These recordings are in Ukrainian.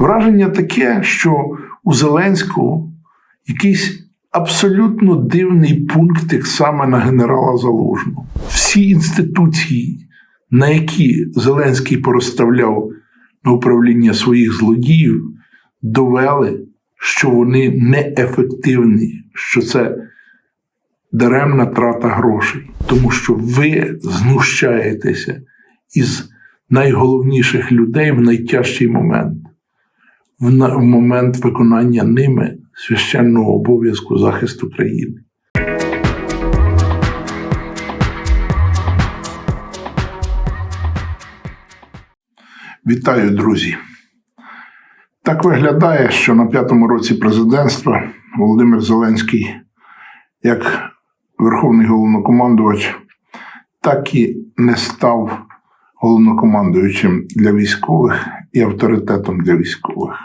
Враження таке, що у Зеленського якийсь абсолютно дивний пунктик саме на генерала Залужного. Всі інституції, на які Зеленський порозставляв на управління своїх злодіїв, довели, що вони неефективні, що це даремна трата грошей, тому що ви знущаєтеся із найголовніших людей в найтяжчий момент, в, момент виконання ними священного обов'язку захисту країни. Вітаю, друзі! Так виглядає, що на п'ятому році президентства Володимир Зеленський, як верховний головнокомандувач, так і не став головнокомандуючим для військових і авторитетом для військових.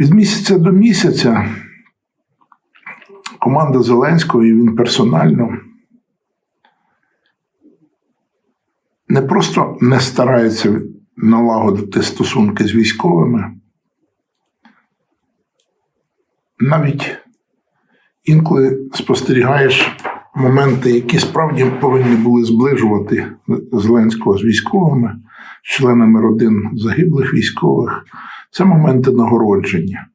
Від місяця до місяця команда Зеленського і він персонально не просто не старається налагодити стосунки з військовими, навіть інколи спостерігаєш моменти, які справді повинні були зближувати Зеленського з військовими, членами родин загиблих військових. Це моменти нагородження.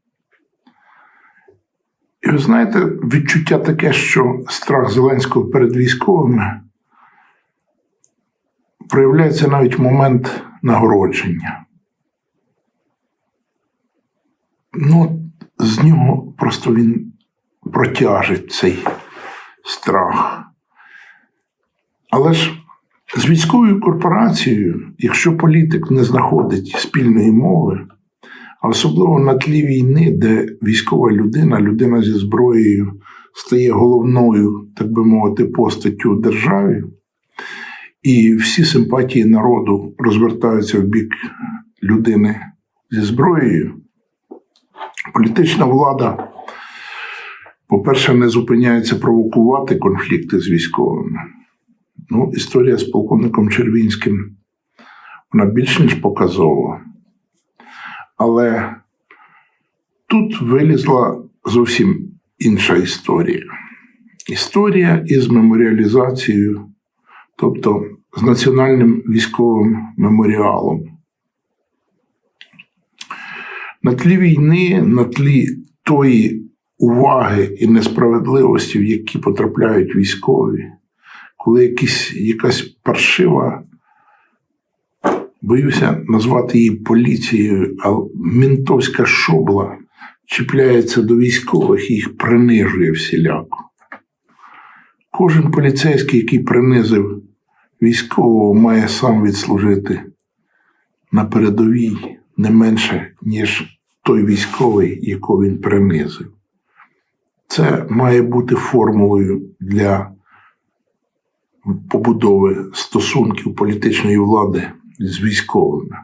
І ви знаєте, відчуття таке, що страх Зеленського перед військовими проявляється навіть момент нагородження. Ну, з нього просто він протяжить цей страх. Але ж з військовою корпорацією, якщо політик не знаходить спільної мови, а особливо на тлі війни, де військова людина, людина зі зброєю стає головною, так би мовити, постаттю в державі, і всі симпатії народу розвертаються в бік людини зі зброєю, політична влада, по-перше, не зупиняється провокувати конфлікти з військовими. Ну, історія з полковником Червінським вона більш ніж показова. Але тут вилізла зовсім інша історія. Історія із меморіалізацією, тобто з національним військовим меморіалом. На тлі війни, на тлі тої уваги і несправедливості, в які потрапляють військові, коли якісь, якась паршива боюся назвати її поліцією, а мінтовська шобла чіпляється до військових і їх принижує всіляко. Кожен поліцейський, який принизив військового, має сам відслужити на передовій не менше, ніж той військовий, якого він принизив. Це має бути формулою для побудови стосунків політичної влади з військовими.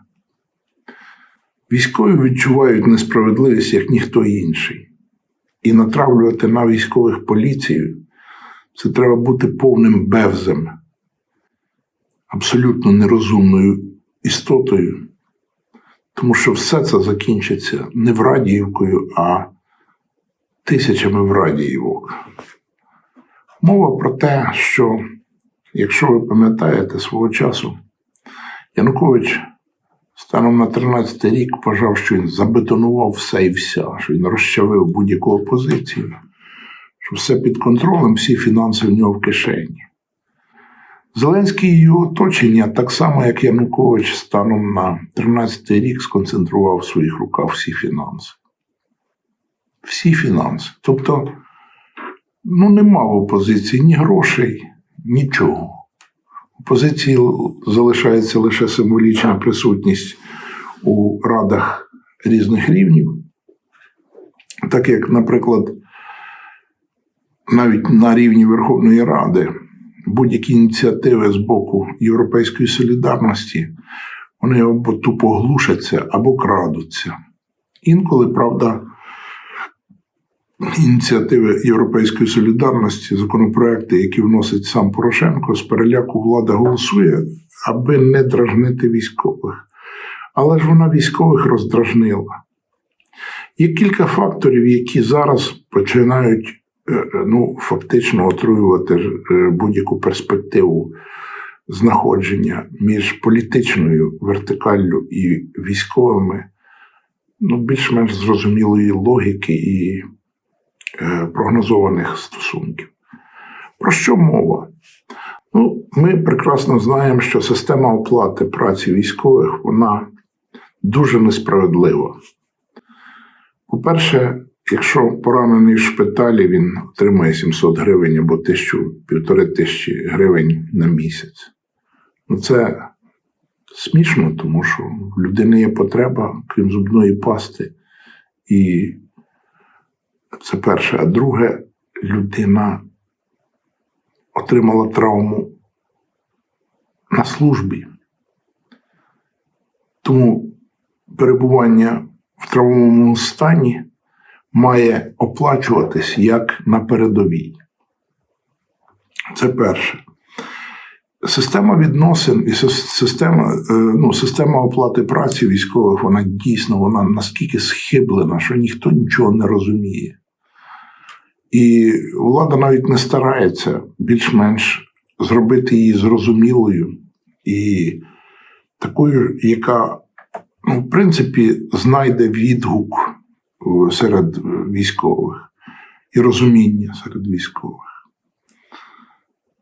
Військові відчувають несправедливість як ніхто інший. І натравлювати на військових поліцію це треба бути повним бевзем, абсолютно нерозумною істотою, тому що все це закінчиться не Врадіївкою, а тисячами Врадіївок. Мова про те, що, якщо ви пам'ятаєте свого часу, Янукович станом на 13 рік вважав, що він забетонував все і вся, що він розчавив будь-яку опозицію, що все під контролем, всі фінанси в нього в кишені. Зеленський і його оточення, так само як Янукович, станом на 13 рік сконцентрував в своїх руках всі фінанси. Всі фінанси. Тобто, ну, нема в опозиції ні грошей, нічого. У позиції залишається лише символічна присутність у радах різних рівнів, так як, наприклад, навіть на рівні Верховної Ради будь-які ініціативи з боку Європейської солідарності, вони або тупо глушаться, або крадуться. Інколи, правда, ініціативи Європейської солідарності, законопроекти, які вносить сам Порошенко, з переляку влада голосує, аби не дражнити військових. але ж вона військових роздражнила. Є кілька факторів, які зараз починають е, е, ну, фактично отруювати е, будь-яку перспективу знаходження між політичною вертикаллю і військовими, ну, більш-менш зрозумілої логіки і прогнозованих стосунків. Про що мова? Ну, ми прекрасно знаємо, що система оплати праці військових вона дуже несправедлива. По-перше, якщо поранений в шпиталі, він отримує 700 гривень або 1000-1500 тисячі гривень на місяць. Ну, це смішно, тому що в людини є потреба, крім зубної пасти. І це перше. А друге, людина отримала травму на службі. Тому перебування в травмовому стані має оплачуватись як на передовій. Це перше. Система відносин і система, е, ну, система оплати праці військових, вона дійсно вона наскільки схиблена, що ніхто нічого не розуміє. І влада навіть не старається більш-менш зробити її зрозумілою і такою, яка, ну, в принципі, знайде відгук серед військових і розуміння серед військових.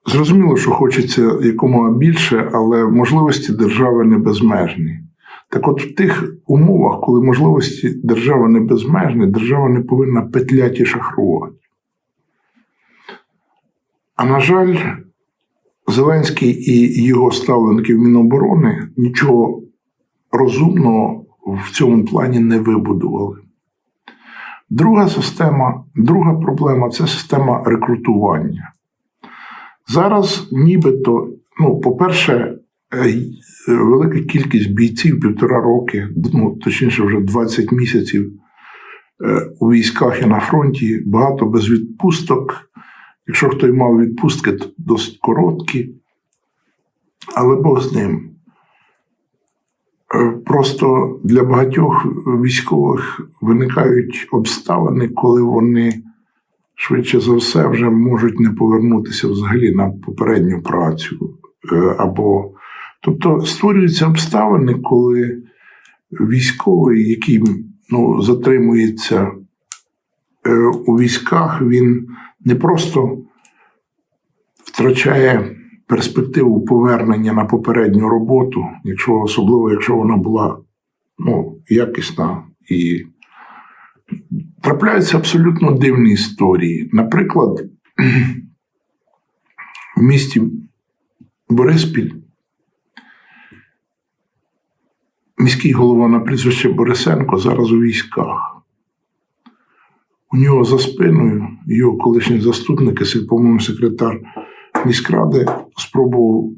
Зрозуміло, що хочеться якомога більше, але можливості держави не безмежні. Так от в тих умовах, коли можливості держави не безмежні, держава не повинна петляти і шахрувати. А на жаль, Зеленський і його ставленики в Міноборони нічого розумного в цьому плані не вибудували. Друга система, друга проблема це система рекрутування. Зараз нібито, ну, по-перше, е, велика кількість бійців півтора роки, ну, точніше, вже 20 місяців е, у військах і на фронті, багато без відпусток. Якщо хто й мав відпустки, то досить короткі, але Бог з ним. Е, просто для багатьох військових виникають обставини, коли вони швидше за все вже можуть не повернутися взагалі на попередню працю. Е, або... Тобто створюються обставини, коли військовий, який ну, затримується е, у військах, він не просто втрачає перспективу повернення на попередню роботу, якщо особливо якщо вона була ну, якісна і трапляються абсолютно дивні історії. Наприклад, в місті Бориспіль міський голова на прізвище Борисенко зараз у військах. У нього за спиною його колишні заступники, по-моєму, секретар міськради спробував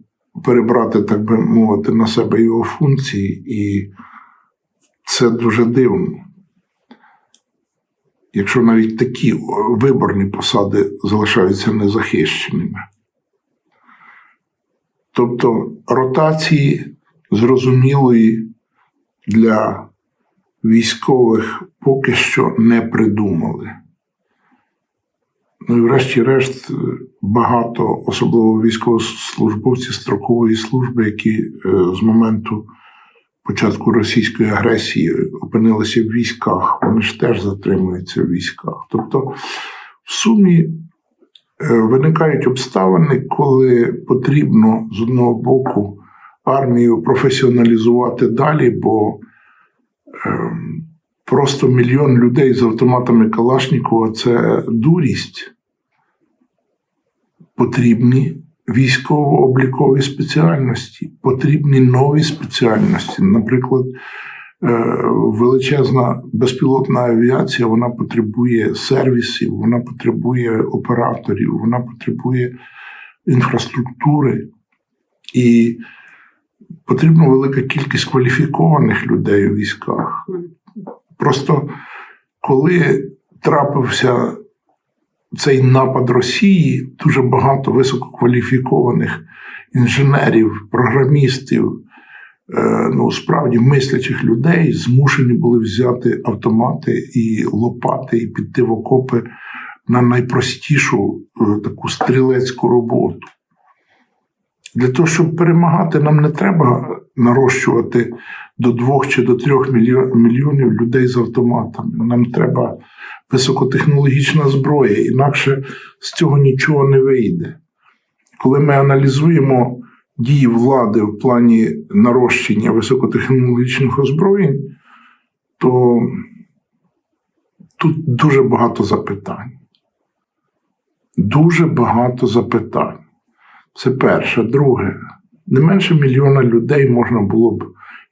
перебрати, так би мовити, на себе його функції, і це дуже дивно. Якщо навіть такі виборні посади залишаються незахищеними. Тобто ротації зрозумілої для військових поки що не придумали. Ну і врешті-решт, багато, особливо військовослужбовців строкової служби, які е, з моменту початку російської агресії опинилися в військах, вони ж теж затримуються в військах. Тобто, в сумі е, виникають обставини, коли потрібно з одного боку армію професіоналізувати далі, бо просто мільйон людей з автоматами Калашнікова це дурість. Потрібні військово-облікові спеціальності, потрібні нові спеціальності. Наприклад, е, величезна безпілотна авіація вона потребує сервісів, вона потребує операторів, вона потребує інфраструктури. І потрібна велика кількість кваліфікованих людей у військах. Просто коли трапився цей напад Росії, дуже багато висококваліфікованих інженерів, програмістів, е, ну, справді мислячих людей змушені були взяти автомати і лопати, і піти в окопи на найпростішу е, таку стрілецьку роботу. Для того, щоб перемагати, нам не треба нарощувати до двох чи до трьох мільйонів людей з автоматами. Нам треба високотехнологічна зброя, інакше з цього нічого не вийде. Коли ми аналізуємо дії влади в плані нарощення високотехнологічних озброєнь, то тут дуже багато запитань. Дуже багато запитань. Це перше. Друге, не менше мільйона людей можна було б,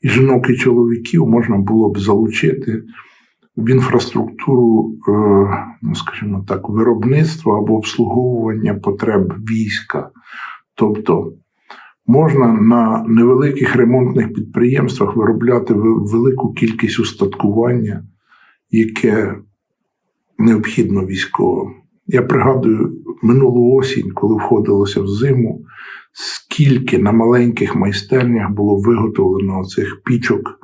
і жінок, і чоловіків можна було б залучити в інфраструктуру, е, ну, скажімо так, виробництва або обслуговування потреб війська. Тобто можна на невеликих ремонтних підприємствах виробляти велику кількість устаткування, яке необхідно військовим. Я пригадую минулу осінь, коли входилося в зиму, скільки на маленьких майстернях було виготовлено цих пічок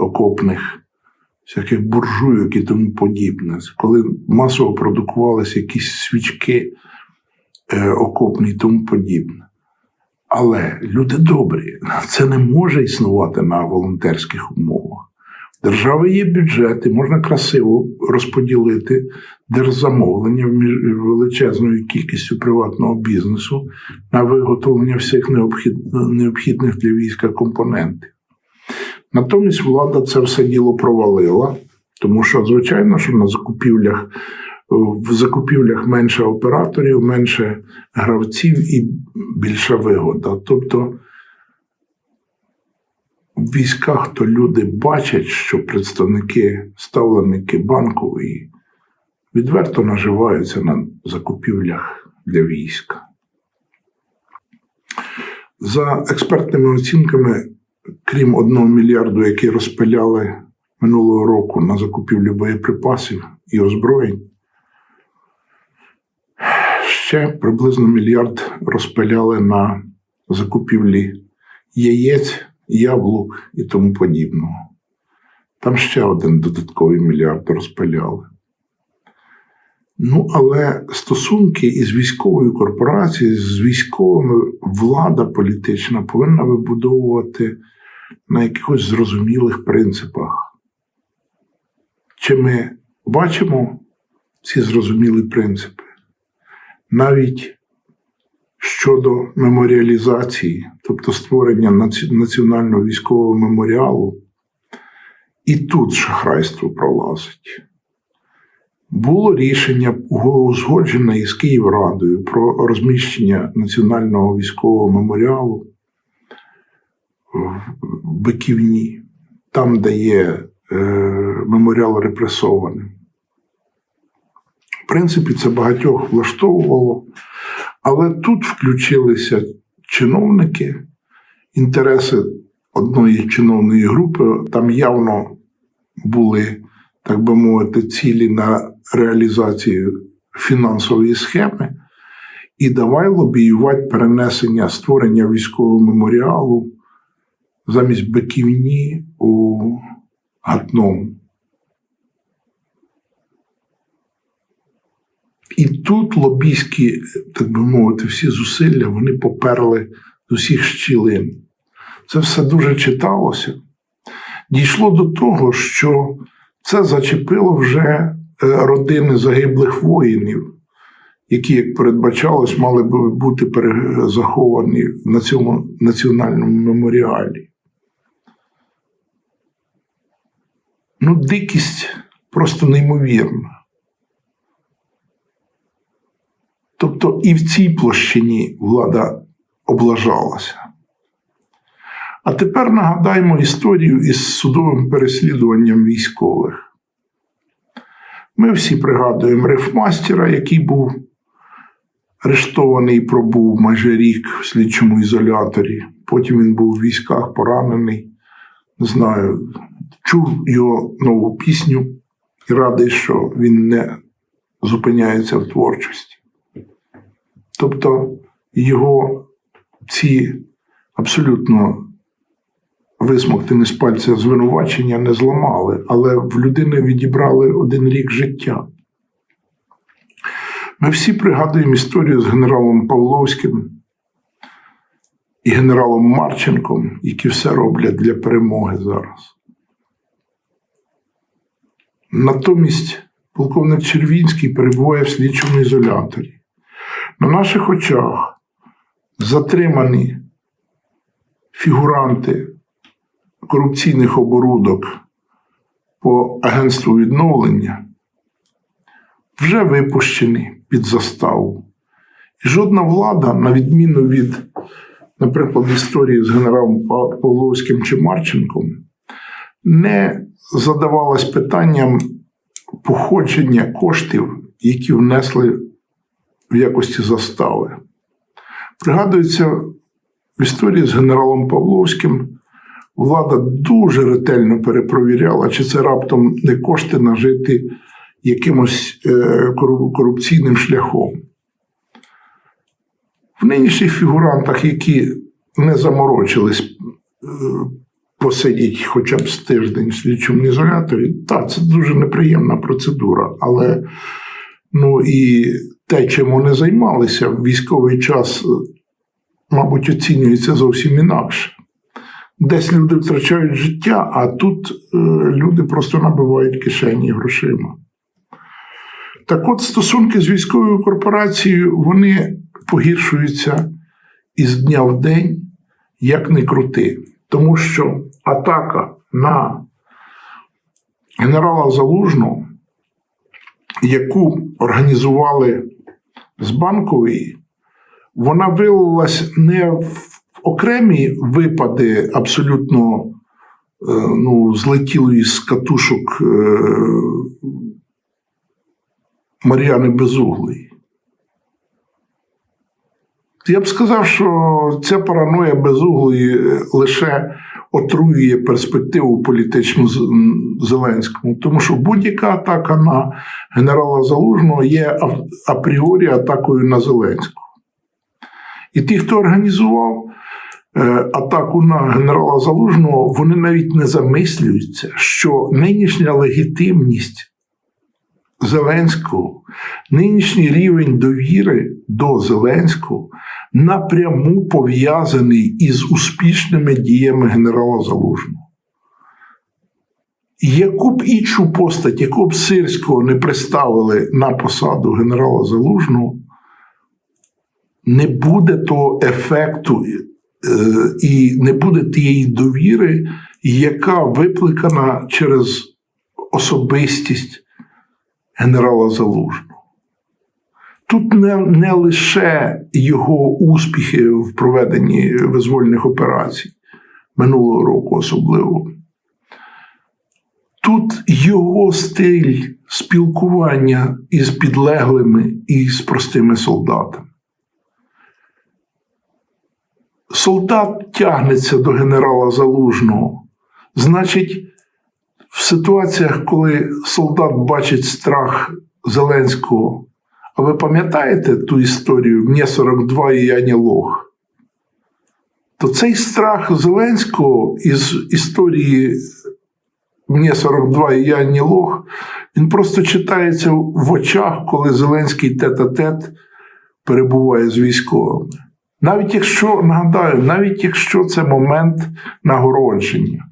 окопних, всяких буржуйок і тому подібне. Коли масово продукувалися якісь свічки е, окопні і тому подібне. Але люди добрі, це не може існувати на волонтерських умовах. Держави є бюджет, і можна красиво розподілити держзамовлення величезною кількістю приватного бізнесу на виготовлення всіх необхідних для війська компонентів. Натомість влада це все діло провалила, тому що, звичайно, що на закупівлях в закупівлях менше операторів, менше гравців і більша вигода. Тобто в військах то люди бачать, що представники, ставленики банкової відверто наживаються на закупівлях для війська. За експертними оцінками, крім одного мільярду, який розпиляли минулого року на закупівлю боєприпасів і озброєнь, ще приблизно мільярд розпиляли на закупівлі яєць, яблук і тому подібного. Там ще один додатковий мільярд розпиляли. Ну, але стосунки із військовою корпорацією, з військовими влада політична повинна вибудовувати на якихось зрозумілих принципах. Чи ми бачимо ці зрозумілі принципи? Навіть щодо меморіалізації, тобто створення національного військового меморіалу, і тут шахрайство пролазить. Було рішення узгоджене із Київрадою про розміщення національного військового меморіалу в Биківні, там, де є е, меморіал репресованим. В принципі, це багатьох влаштовувало, але тут включилися чиновники, інтереси одної чиновної групи, там явно були, так би мовити, цілі на реалізацію фінансової схеми. І давай лобіювати перенесення створення військового меморіалу замість Биківні у Гатному. І тут лобійські, так би мовити, всі зусилля вони поперли з усіх щілин. Це все дуже читалося. Дійшло до того, що це зачепило вже е, родини загиблих воїнів, які, як передбачалось, мали би бути заховані на цьому національному меморіалі. Ну, дикість просто неймовірна. Тобто і в цій площині влада облажалася. А тепер нагадаємо історію із судовим переслідуванням військових. Ми всі пригадуємо рифмастера, який був арештований і пробув майже рік в слідчому ізоляторі. Потім він був у військах поранений. Не знаю, чув його нову пісню і радий, що він не зупиняється в творчості. Тобто його ці абсолютно висмоктані з пальця звинувачення не зламали, але в людини відібрали один рік життя. Ми всі пригадуємо історію з генералом Павловським і генералом Марченком, які все роблять для перемоги зараз. Натомість полковник Червінський перебуває в слідчому ізоляторі. На наших очах затримані фігуранти корупційних оборудок по агентству відновлення вже випущені під заставу. І жодна влада, на відміну від, наприклад, історії з генералом Павловським чи Марченком, не задавалась питанням походження коштів, які внесли в якості застави. Пригадується, в історії з генералом Павловським влада дуже ретельно перепровіряла, чи це раптом не кошти нажити якимось е, корупційним шляхом. В нинішніх фігурантах, які не заморочились е, посидіть хоча б з тиждень в слідчому ізоляторі, так, це дуже неприємна процедура, але ну і те, чим вони займалися в військовий час, е, мабуть, оцінюється зовсім інакше. Десь люди втрачають життя, а тут е, люди просто набивають кишені грошима. Так от стосунки з військовою корпорацією вони погіршуються із дня в день, як не крути. Тому що атака на генерала Залужного, яку організували з банкової, вона вилилась не в окремі випади абсолютно е, ну, злетілої з катушок е, Мар'яни Безуглої. Я б сказав, що ця параноя безуглої е, лише отруює перспективу політичну Зеленському, тому що будь-яка атака на генерала Залужного є апріорі атакою на Зеленського. І ті, хто організував е, атаку на генерала Залужного, вони навіть не замислюються, що нинішня легітимність Зеленського, нинішній рівень довіри до Зеленського напряму пов'язаний із успішними діями генерала Залужного. Яку б іншу постать, яку б Сирського не представили на посаду генерала Залужного, не буде того ефекту е, і не буде тієї довіри, яка викликана через особистість генерала Залужного. Тут не, не лише його успіхи в проведенні визвольних операцій минулого року особливо. Тут його стиль спілкування із підлеглими і з простими солдатами. Солдат тягнеться до генерала Залужного. Значить, в ситуаціях, коли солдат бачить страх Зеленського, а ви пам'ятаєте ту історію «Мені 42 і я не лох? То цей страх Зеленського із історії «Мені 42 і я не лох, він просто читається в очах, коли Зеленський тет-а-тет перебуває з військовими. Навіть якщо, нагадаю, навіть якщо це момент нагородження.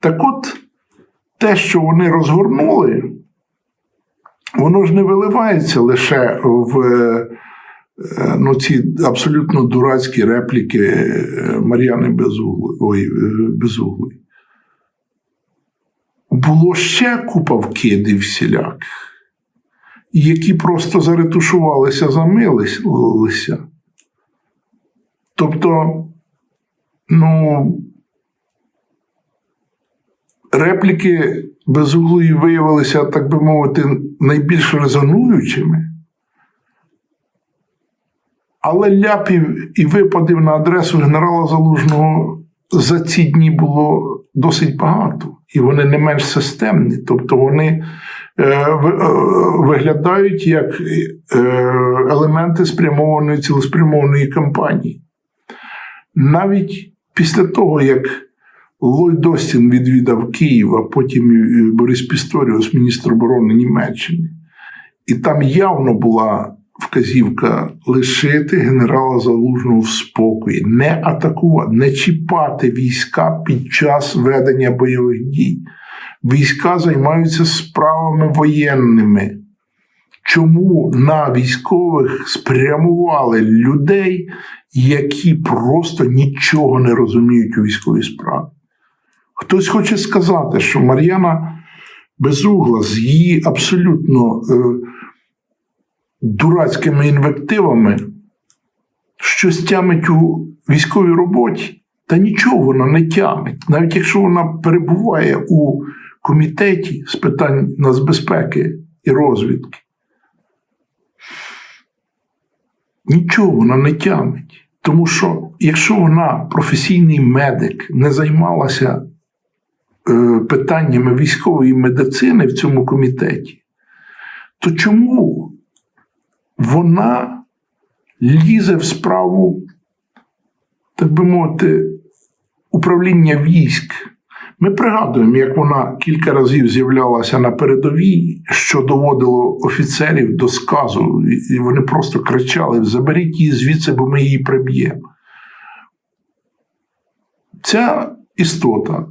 Так от, те, що вони розгорнули, воно ж не виливається лише в е, ну, ці абсолютно дурацькі репліки е, Мар'яни Безуглої. Е. Було ще купа вкидів всіляких, які просто заретушувалися, замилися. Тобто, ну, репліки безуглої виявилися, так би мовити, найбільш резонуючими. Але ляпів і випадів на адресу генерала Залужного за ці дні було досить багато, і вони не менш системні. Тобто вони е, е, виглядають як е, елементи спрямованої цілеспрямованої кампанії. Навіть після того, як Ллойд Остін відвідав Київ, а потім Борис Пісторіус, міністр оборони Німеччини. І там явно була вказівка лишити генерала Залужного в спокої, не атакувати, не чіпати війська під час ведення бойових дій. Війська займаються справами воєнними. Чому на військових спрямували людей, які просто нічого не розуміють у військовій справі? Хтось хоче сказати, що Мар'яна Безугла з її абсолютно е, дурацькими інвективами щось тямить у військовій роботі, та нічого вона не тямить. Навіть якщо вона перебуває у комітеті з питань нацбезпеки і розвідки, нічого вона не тямить. Тому що якщо вона професійний медик не займалася питаннями військової медицини в цьому комітеті, то чому вона лізе в справу, так би мовити, управління військ? Ми пригадуємо, як вона кілька разів з'являлася на передовій, що доводило офіцерів до сказу, і вони просто кричали: Заберіть її звідси, бо ми її приб'ємо. Ця істота,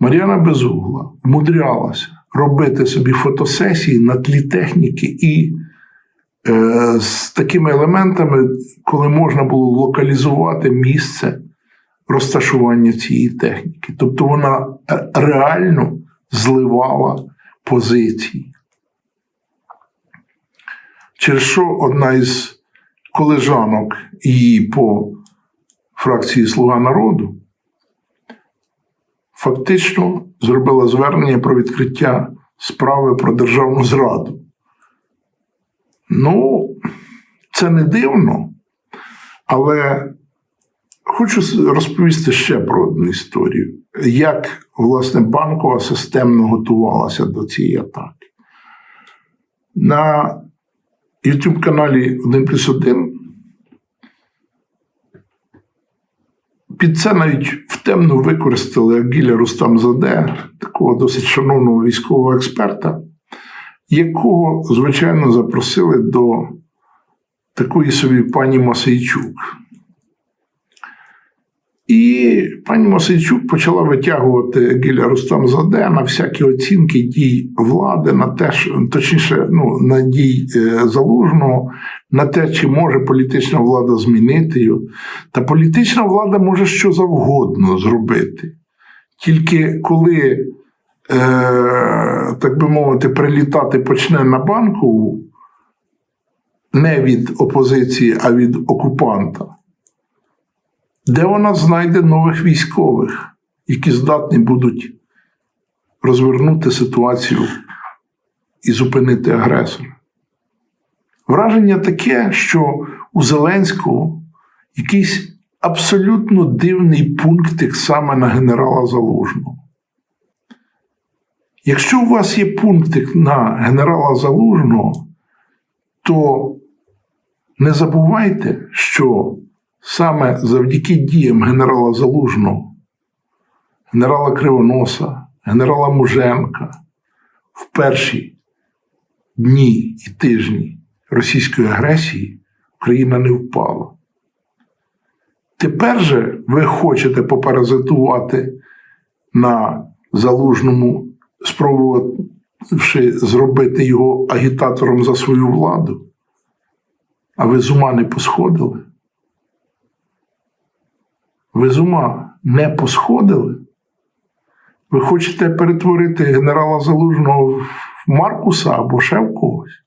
Мар'яна Безугла, вмудрялася робити собі фотосесії на тлі техніки і е, з такими елементами, коли можна було локалізувати місце розташування цієї техніки. Тобто вона е, реально зливала позиції. Через що одна із колежанок її по фракції Слуга народу фактично зробила звернення про відкриття справи про державну зраду. Ну, це не дивно, але Хочу розповісти ще про одну історію, як власне банкова системно готувалася до цієї атаки. На YouTube каналі 1 плюс 1 під це навіть втемно використали Агіля Рустам Заде, такого досить шановного військового експерта, якого, звичайно, запросили до такої собі пані Масейчук. І пані Мосейчук почала витягувати Гіля Рустам Заде на всякі оцінки дій влади, на те, точніше, ну, на дій е, залужного, на те, чи може політична влада змінити його. Та політична влада може що завгодно зробити. Тільки коли, е, так би мовити, прилітати почне на банку не від опозиції, а від окупанта де вона знайде нових військових, які здатні будуть розвернути ситуацію і зупинити агресора. Враження таке, що у Зеленського якийсь абсолютно дивний пунктик саме на генерала Залужного. Якщо у вас є пунктик на генерала Залужного, то не забувайте, що Саме завдяки діям генерала Залужного, генерала Кривоноса, генерала Муженка в перші дні і тижні російської агресії Україна не впала. Тепер же ви хочете попаразитувати на залужному, спробувавши зробити його агітатором за свою владу, а ви з ума не посходили. Ви з ума не посходили? Ви хочете перетворити генерала Залужного в Маркуса або ще в когось?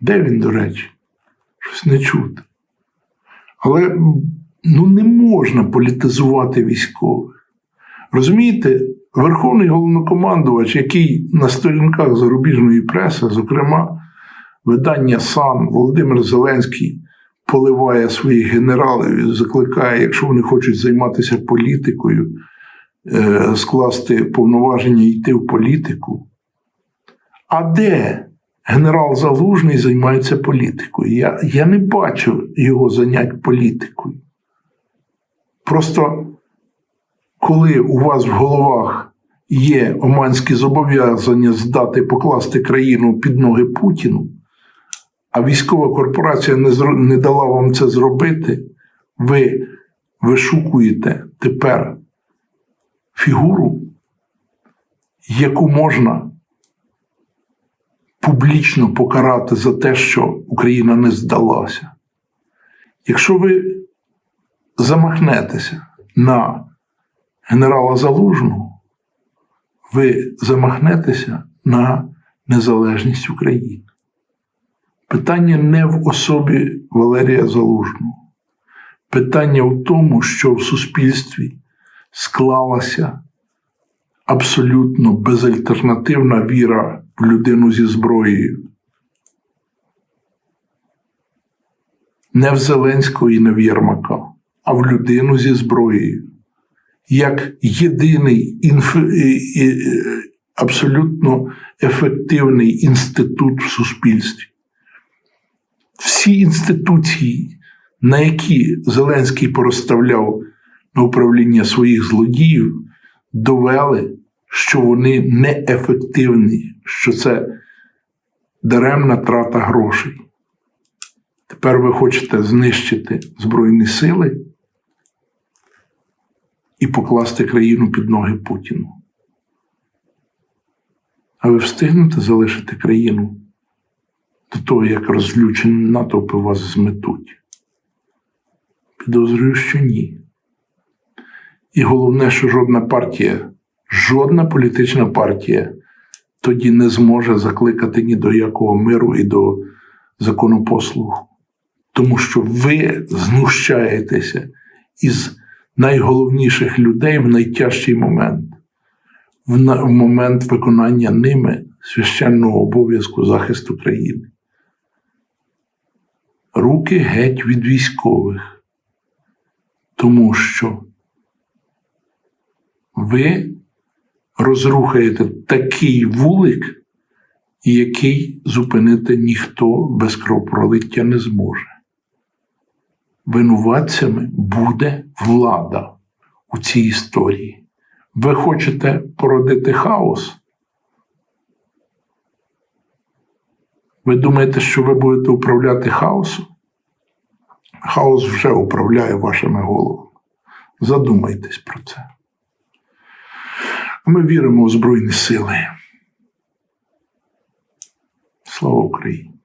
Де він, до речі? Щось не чути. Але ну, не можна політизувати військових. Розумієте, Верховний головнокомандувач, який на сторінках зарубіжної преси, зокрема, видання САН Володимир Зеленський поливає своїх генералів і закликає, якщо вони хочуть займатися політикою, е, скласти повноваження йти в політику. А де генерал Залужний займається політикою? Я, Я не бачу його занять політикою. Просто коли у вас в головах є оманські зобов'язання здати покласти країну під ноги Путіну, а військова корпорація не, зро- не дала вам це зробити, ви вишукуєте тепер фігуру, яку можна публічно покарати за те, що Україна не здалася. Якщо ви замахнетеся на генерала Залужного, ви замахнетеся на незалежність України. Питання не в особі Валерія Залужного. Питання в тому, що в суспільстві склалася абсолютно безальтернативна віра людину зі зброєю. Не в Зеленського і не в Єрмака, а в людину зі зброєю. Як єдиний інф... абсолютно ефективний інститут в суспільстві. Всі інституції, на які Зеленський порозставляв на управління своїх злодіїв, довели, що вони неефективні, що це даремна трата грошей. Тепер ви хочете знищити Збройні сили і покласти країну під ноги Путіну. А ви встигнете залишити країну до того, як розлючені натовпи вас зметуть? Підозрюю, що ні. І головне, що жодна партія, жодна політична партія тоді не зможе закликати ні до якого миру і до законопослуху. Тому що ви знущаєтеся із найголовніших людей в найтяжчий момент, в, момент виконання ними священного обов'язку захисту країни. Руки геть від військових, тому що ви розрухаєте такий вулик, який зупинити ніхто без кровопролиття не зможе. Винуватцями буде влада у цій історії. Ви хочете породити хаос? Ви думаєте, що ви будете управляти хаосом? Хаос вже управляє вашими головами. Задумайтесь про це. А ми віримо у Збройні Сили. Слава Україні!